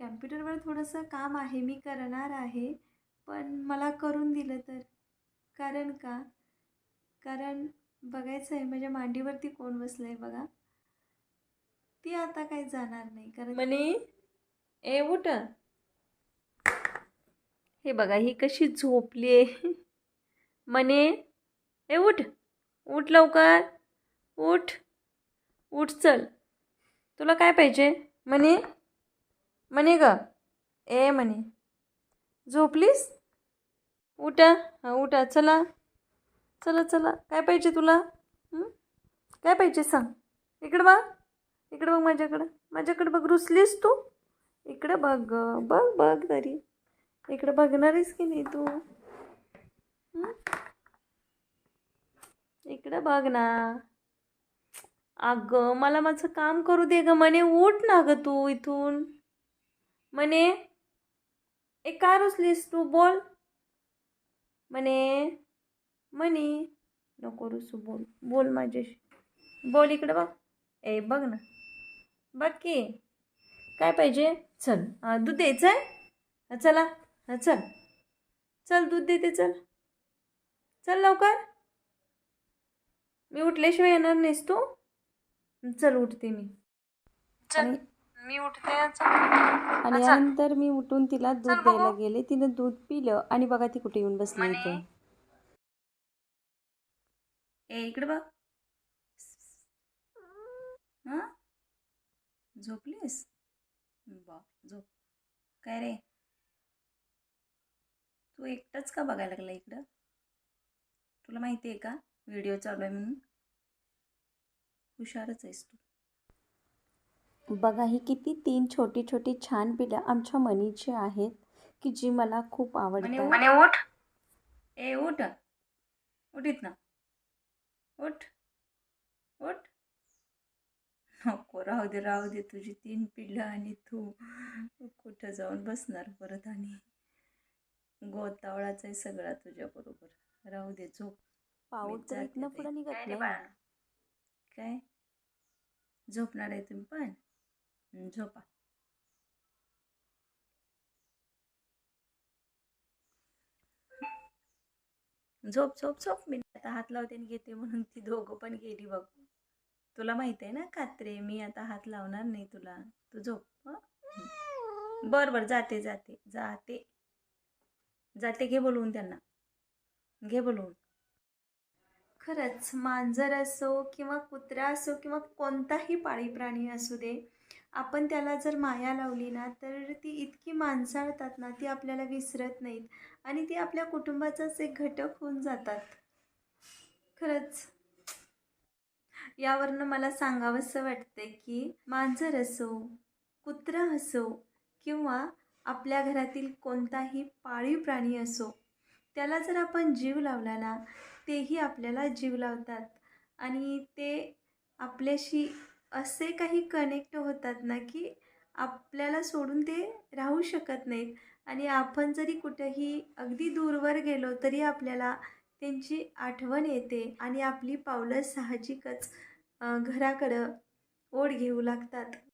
कॅम्प्युटरवर थोडंसं काम आहे मी करणार आहे पण मला करून दिलं तर. कारण का? कारण बघायचं आहे माझ्या मांडीवरती कोण बसलं आहे बघा. ती आता काही जाणार नाही कारण म्हणे ए उठ. हे बघा ही कशी झोपली आहे म्हणे ए उठ. उठ लवकर. उठ. उठ चल. तुला काय पाहिजे? म्हणे म्हणे ग. ए म्हणे. झोपलीस? उठा. हां उठा. चला. चला चला. काय पाहिजे तुला? काय पाहिजे सांग. इकडं बघ. इकडं बघ माझ्याकडं. माझ्याकडं बघ. रुसलीस तू? इकडं बघ गं. बघ बघ तरी. इकडं बघणारीस की नाही तू? इकडं बघ ना. अगं मला माझं काम करू दे ग. म्हणे उठ ना ग तू इथून. म्हणे ए का रुसलीस तू बोल. म्हणे म्हणे नको रुसू बोल. बोल माझ्याशी. बोल इकडं बघ. ए बघ ना. बघ की. काय पाहिजे? चल. दूध द्यायचं आहे? हा, चला. हां चल. चल दूध देते चल. चल लवकर. मी उठल्याशिवाय येणार नाहीस तू. चल उठते मी. आणि मी उठते आणि यानंतर मी उठून तिला दूध. द्यायला गेले. तिनं दूध पिलं आणि बघा ती कुठे येऊन बसली इथं ए इकडे बघ. हां? झोपलीस? बा झोप. काय रे? तू एकटाच का बघायला लागला इकडं? तुला माहिती आहे का? व्हिडिओ चालू आहे म्हणून. हुशारच आहेस तू. बघा ही किती तीन छोटी छोटी छान पिलं आमच्या मनीची आहेत की जी मला खूप आवडतात. म्हणे उठ. ए उठ. उठीत ना उठ. उठ. नको राहू दे राहू दे. तुझी तीन पिल्लं आणि तू कुठं जाऊन बसणार परत आणि गोतावळाचा आहे सगळा तुझ्याबरोबर राहू दे झोप. पाऊस जाते ते. पुढं निघत नाही? काय? झोपणार आहे तुम्ही पण? हं, झोपा झोप झोप झोप मी आता हात लावते आणि घेते म्हणून ती दोघं पण गेली बघ. तुला माहीत आहे ना कात्रे मी आता हात लावणार नाही तुला. तू झोप बर बर जाते जाते जाते. जाते घे बोलवून त्यांना. घे बोलवून. खरंच मांजर असो किंवा कुत्रा असो किंवा कोणताही पाळीव प्राणी असू दे आपण त्याला जर माया लावली ना तर ती इतकी माणसाळतात ना ती आपल्याला विसरत नाहीत. आणि ती आपल्या कुटुंबाचाच एक घटक होऊन जातात. खरंच. यावरनं मला सांगावंसं वाटते की मांजर असो कुत्रा असो किंवा आपल्या घरातील कोणताही पाळीव प्राणी असो त्याला जर आपण जीव लावला ना तेही आपल्याला जीव लावतात. आणि ते आपल्याशी असे काही कनेक्ट होतात ना की आपल्याला सोडून ते राहू शकत नाहीत. आणि आपण जरी कुठंही अगदी दूरवर गेलो तरी आपल्याला त्यांची आठवण येते आणि आपली पावलं साहजिकच घराकडं ओढ घेऊ लागतात.